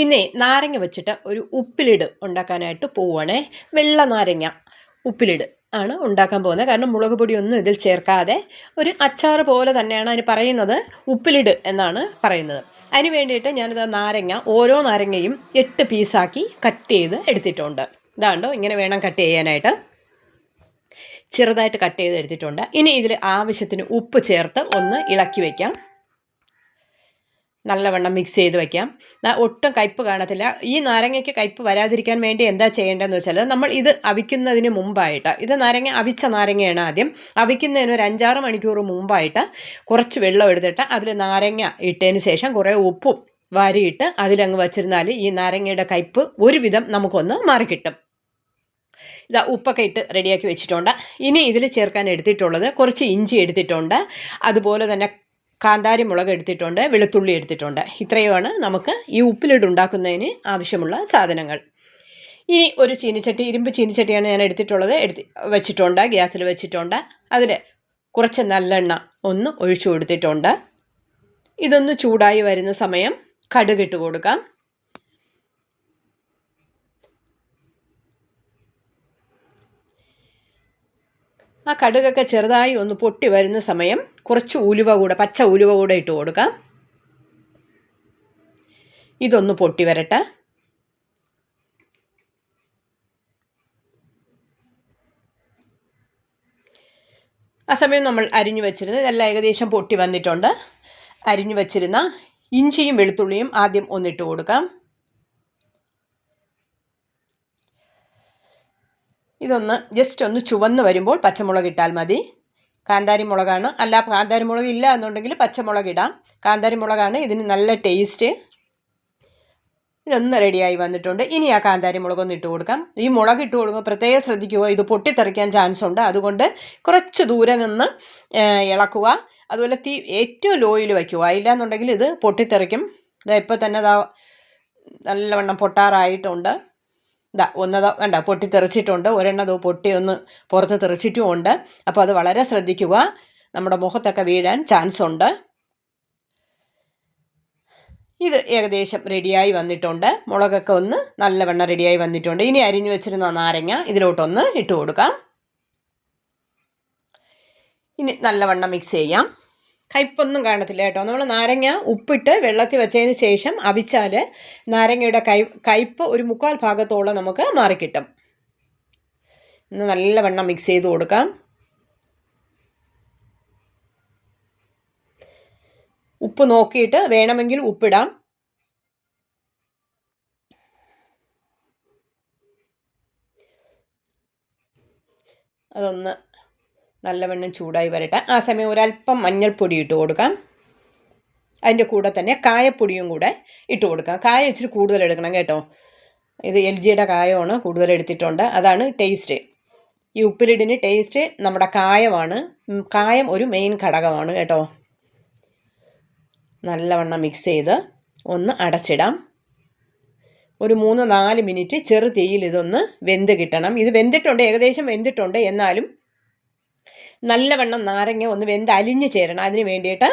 ഇന്നേ നാരങ്ങ വെച്ചിട്ട് ഒരു ഉപ്പിലിട് ഉണ്ടാക്കാനായിട്ട് പോവുകയാണേ വെള്ള നാരങ്ങ ഉപ്പിലിട് ആണ് ഉണ്ടാക്കാൻ പോകുന്നത്. കാരണം മുളക് പൊടിയൊന്നും ഇതിൽ ചേർക്കാതെ ഒരു അച്ചാർ പോലെ തന്നെയാണ് അതിന് പറയുന്നത്. ഉപ്പിലിട് എന്നാണ് പറയുന്നത്. അതിന് വേണ്ടിയിട്ട് ഞാനിത് നാരങ്ങ ഓരോ നാരങ്ങയും എട്ട് പീസാക്കി കട്ട് ചെയ്ത് എടുത്തിട്ടുണ്ട്. ഇതാണ്ടോ ഇങ്ങനെ വേണം കട്ട് ചെയ്യാനായിട്ട്. ചെറുതായിട്ട് കട്ട് ചെയ്ത് എടുത്തിട്ടുണ്ട്. ഇനി ഇതിൽ ആവശ്യത്തിന് ഉപ്പ് ചേർത്ത് ഒന്ന് ഇളക്കി വയ്ക്കാം നല്ലവണ്ണം മിക്സ് ചെയ്ത് വയ്ക്കാം ഒട്ടും കയ്പ്പ് കാണത്തില്ല. ഈ നാരങ്ങയ്ക്ക് കയ്പ്പ് വരാതിരിക്കാൻ വേണ്ടി എന്താ ചെയ്യേണ്ടതെന്ന് വെച്ചാൽ നമ്മൾ ഇത് അവിക്കുന്നതിന് മുമ്പായിട്ട് ഇത് നാരങ്ങ അവിച്ച നാരങ്ങയാണ് ആദ്യം. അവിക്കുന്നതിന് ഒരു അഞ്ചാറ് മണിക്കൂർ മുമ്പായിട്ട് കുറച്ച് വെള്ളം എടുത്തിട്ട് അതിൽ നാരങ്ങ ഇട്ടതിന് ശേഷം കുറേ ഉപ്പും വാരിയിട്ട് അതിലങ്ങ് വച്ചിരുന്നാൽ ഈ നാരങ്ങയുടെ കയ്പ്പ് ഒരുവിധം നമുക്കൊന്ന് മാറിക്കിട്ടും. ഇതാ ഉപ്പൊക്കെ ഇട്ട് റെഡിയാക്കി വെച്ചിട്ടുണ്ട്. ഇനി ഇതിൽ ചേർക്കാൻ എടുത്തിട്ടുള്ളത് കുറച്ച് ഇഞ്ചി എടുത്തിട്ടുണ്ട്. അതുപോലെ തന്നെ കാന്താരി മുളക് എടുത്തിട്ടുണ്ട് വെളുത്തുള്ളി എടുത്തിട്ടുണ്ട്. ഇത്രയുമാണ് നമുക്ക് ഈ ഉപ്പിലിടുണ്ടാക്കുന്നതിന് ആവശ്യമുള്ള സാധനങ്ങൾ. ഇനി ഒരു ചീനിച്ചട്ടി ഇരുമ്പ് ചീനിച്ചട്ടിയാണ് ഞാൻ എടുത്തിട്ടുള്ളത്. എടുത്ത് വെച്ചിട്ടുണ്ട് ഗ്യാസിൽ വെച്ചിട്ടുണ്ട്. അതിൽ കുറച്ച് നല്ലെണ്ണ ഒന്ന് ഒഴിച്ചു കൊടുത്തിട്ടുണ്ട്. ഇതൊന്ന് ചൂടായി വരുന്ന സമയം കടുകിട്ട് കൊടുക്കാം. ആ കടുകൊക്കെ ചെറുതായി ഒന്ന് പൊട്ടി വരുന്ന സമയം കുറച്ച് ഉലുവ കൂടെ പച്ച ഉലുവ കൂടെ ഇട്ട് കൊടുക്കാം. ഇതൊന്ന് പൊട്ടി വരട്ടെ. ആ സമയം നമ്മൾ അരിഞ്ഞു വെച്ചിരുന്നത് ഇതെല്ലാം ഏകദേശം പൊട്ടി വന്നിട്ടുണ്ട്. അരിഞ്ഞു വെച്ചിരുന്ന ഇഞ്ചിയും വെളുത്തുള്ളിയും ആദ്യം ഒന്നിട്ട് കൊടുക്കാം. ഇതൊന്ന് ജസ്റ്റ് ഒന്ന് ചുവന്ന് വരുമ്പോൾ പച്ചമുളക് ഇട്ടാൽ മതി. കാന്താരി മുളകാണ്. അല്ല കാന്താരി മുളക് ഇല്ല എന്നുണ്ടെങ്കിൽ പച്ചമുളക് ഇടാം. കാന്താരി മുളകാണ് ഇതിന് നല്ല ടേസ്റ്റ് ഇതൊന്ന് റെഡിയായി വന്നിട്ടുണ്ട്. ഇനി ആ കാന്താരി മുളകൊന്ന് ഇട്ട് കൊടുക്കാം. ഈ മുളക് ഇട്ട് കൊടുക്കുമ്പോൾ പ്രത്യേകം ശ്രദ്ധിക്കുക ഇത് പൊട്ടിത്തെറിക്കാൻ ചാൻസ് ഉണ്ട്. അതുകൊണ്ട് കുറച്ച് ദൂരെ നിന്ന് ഇളക്കുക. അതുപോലെ തീ ഏറ്റവും ലോയിൽ വയ്ക്കുക. ഇല്ലാന്നുണ്ടെങ്കിൽ ഇത് പൊട്ടിത്തെറിക്കും. ഇതാ ഇപ്പോൾ തന്നെ ഇതാ നല്ലവണ്ണം പൊട്ടാറായിട്ടുണ്ട്. ഇതാ ഒന്നതോ കണ്ട പൊട്ടി തെറിച്ചിട്ടുണ്ട്. ഒരെണ്ണതോ പൊട്ടി ഒന്ന് പുറത്ത് തെറിച്ചിട്ടുമുണ്ട്. അപ്പോൾ അത് വളരെ ശ്രദ്ധിക്കുക. നമ്മുടെ മുഖത്തൊക്കെ വീഴാൻ ചാൻസ് ഉണ്ട് ഇത് ഏകദേശം റെഡിയായി വന്നിട്ടുണ്ട്. മുളകൊക്കെ ഒന്ന് നല്ലവണ്ണം റെഡിയായി വന്നിട്ടുണ്ട്. ഇനി അരിഞ്ഞു വെച്ചിരുന്ന നാരങ്ങ ഇതിലോട്ടൊന്ന് ഇട്ട് കൊടുക്കാം ഇനി നല്ലവണ്ണം മിക്സ് ചെയ്യാം. കയ്പൊന്നും കാണത്തില്ല കേട്ടോ. നമ്മൾ നാരങ്ങ ഉപ്പിട്ട് വെള്ളത്തിൽ വെച്ചതിന് ശേഷം അവിച്ചാൽ നാരങ്ങയുടെ കൈ കയ്പ് ഒരു മുക്കാൽ ഭാഗത്തോളം നമുക്ക് മാറിക്കിട്ടും. ഇന്ന് നല്ലവണ്ണം മിക്സ് ചെയ്ത് കൊടുക്കാം. ഉപ്പ് നോക്കിയിട്ട് വേണമെങ്കിൽ ഉപ്പിടാം. അതൊന്ന് നല്ലവണ്ണം ചൂടായി വരട്ടെ. ആ സമയം ഒരല്പം മഞ്ഞൾപ്പൊടി ഇട്ട് കൊടുക്കാം. അതിന്റെ കൂടെ തന്നെ കായപ്പൊടിയും കൂടെ ഇട്ട് കൊടുക്കാം. കായ ഇച്ചിരി കൂടുതൽ എടുക്കണം കേട്ടോ. ഇത് എൽ ജിയുടെ കായമാണ് കൂടുതൽ എടുത്തിട്ടുണ്ട്. അതാണ് ടേസ്റ്റ് ഈ ഉപ്പിലിടിന് ടേസ്റ്റ് നമ്മുടെ കായമാണ്. കായം ഒരു മെയിൻ ഘടകമാണ് കേട്ടോ. നല്ലവണ്ണം മിക്സ് ചെയ്ത് ഒന്ന് അടച്ചിടാം. ഒരു മൂന്ന് നാല് മിനിറ്റ് ചെറു തീയിൽ ഇതൊന്ന് വെന്ത് കിട്ടണം. ഇത് വെന്തിട്ടുണ്ട് ഏകദേശം വെന്തിട്ടുണ്ട്. എന്നാലും നല്ലവണ്ണം നാരങ്ങ ഒന്ന് വെന്ത് അലിഞ്ഞ് ചേരണം. അതിന് വേണ്ടിയിട്ട്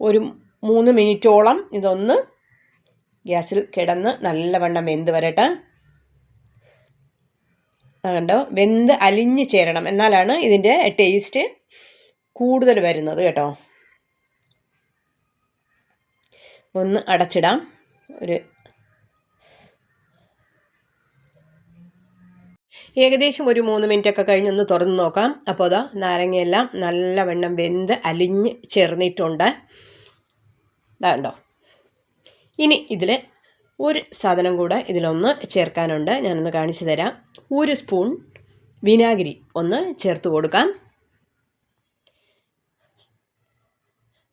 ഒരു മൂന്ന് മിനിറ്റോളം ഇതൊന്ന് ഗ്യാസിൽ കിടന്ന് നല്ലവണ്ണം വെന്ത് വരട്ടെ. കണ്ടോ? വെന്ത് അലിഞ്ഞ് ചേരണം. എന്നാലാണ് ഇതിന്റെ ടേസ്റ്റ് കൂടുതൽ വരുന്നത് കേട്ടോ. ഒന്ന് അടച്ചിടാം. ഒരു ഏകദേശം ഒരു മൂന്ന് മിനിറ്റ് ഒക്കെ കഴിഞ്ഞ് ഒന്ന് തുറന്ന് നോക്കാം. അപ്പോൾ അതാ നാരങ്ങയെല്ലാം നല്ലവണ്ണം വെന്ത് അലിഞ്ഞ് ചേർന്നിട്ടുണ്ട്. ഇതാണ്ടോ ഇനി ഇതിൽ ഒരു സാധനം കൂടെ ഇതിലൊന്ന് ചേർക്കാനുണ്ട്. ഞാനൊന്ന് കാണിച്ചു തരാം. ഒരു സ്പൂൺ വിനാഗിരി ഒന്ന് ചേർത്ത് കൊടുക്കാം.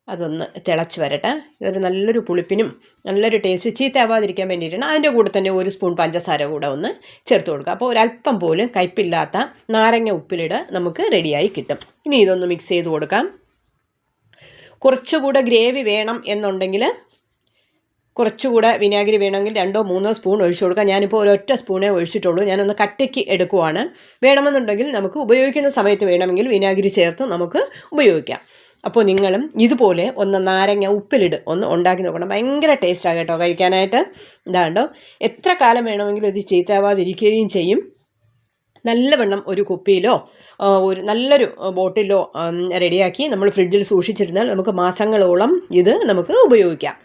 അതൊന്ന് തിളച്ച് വരട്ടെ. ഇതൊരു നല്ലൊരു പുളിപ്പിനും നല്ലൊരു ടേസ്റ്റ് ചീത്തയാവാതിരിക്കാൻ വേണ്ടിയിട്ടാണ് അതിന്റെ കൂടെ തന്നെ ഒരു സ്പൂൺ പഞ്ചസാര കൂടെ ഒന്ന് ചേർത്ത് കൊടുക്കുക. അപ്പോൾ ഒരല്പം പോലും കയ്പില്ലാത്ത നാരങ്ങ ഉപ്പിലിട് നമുക്ക് റെഡിയായി കിട്ടും. ഇനി ഇതൊന്ന് മിക്സ് ചെയ്ത് കൊടുക്കാം. കുറച്ചുകൂടെ ഗ്രേവി വേണം എന്നുണ്ടെങ്കിൽ കുറച്ചുകൂടെ വിനാഗിരി വേണമെങ്കിൽ രണ്ടോ മൂന്നോ സ്പൂൺ ഒഴിച്ചു കൊടുക്കാം. ഞാനിപ്പോൾ ഒരൊറ്റ സ്പൂണേ ഒഴിച്ചിട്ടുള്ളൂ. ഞാനൊന്ന് കട്ടയ്ക്ക് എടുക്കുവാണ്. വേണമെന്നുണ്ടെങ്കിൽ നമുക്ക് ഉപയോഗിക്കുന്ന സമയത്ത് വേണമെങ്കിൽ വിനാഗിരി ചേർത്ത് നമുക്ക് ഉപയോഗിക്കാം. അപ്പോൾ നിങ്ങളും ഇതുപോലെ ഒന്ന് നാരങ്ങ ഉപ്പിലിട് ഒന്ന് ഉണ്ടാക്കി നോക്കണം. ഭയങ്കര ടേസ്റ്റാണ് കേട്ടോ കഴിക്കാനായിട്ട്. ഇതാണ്ടോ? എത്ര കാലം വേണമെങ്കിലും ഇത് ചീത്താവാതിരിക്കുകയും ചെയ്യും. നല്ലവണ്ണം ഒരു കുപ്പിയിലോ ഒരു നല്ലൊരു ബോട്ടിലോ റെഡിയാക്കി നമ്മൾ ഫ്രിഡ്ജിൽ സൂക്ഷിച്ചിരുന്നാൽ നമുക്ക് മാസങ്ങളോളം ഇത് നമുക്ക് ഉപയോഗിക്കാം.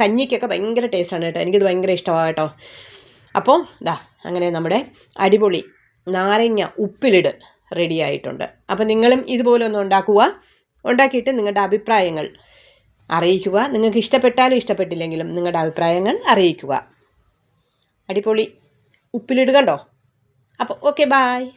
കഞ്ഞിക്കൊക്കെ ഭയങ്കര ടേസ്റ്റാണ് കേട്ടോ. എനിക്കിത് ഭയങ്കര ഇഷ്ടമാണ് കേട്ടോ. അപ്പോൾ ദാ അങ്ങനെ നമ്മുടെ അടിപൊളി നാരങ്ങ ഉപ്പിലിട് റെഡിയായിട്ടുണ്ട്. അപ്പോൾ നിങ്ങളും ഇതുപോലെ ഒന്ന് ഉണ്ടാക്കുക. ഉണ്ടാക്കിയിട്ട് നിങ്ങളുടെ അഭിപ്രായങ്ങൾ അറിയിക്കുക. നിങ്ങൾക്ക് ഇഷ്ടപ്പെട്ടാലും ഇഷ്ടപ്പെട്ടില്ലെങ്കിലും നിങ്ങളുടെ അഭിപ്രായങ്ങൾ അറിയിക്കുക. അടിപൊളി. ഉപ്പിലിട് കണ്ടോ? അപ്പോൾ ഓക്കെ ബായ്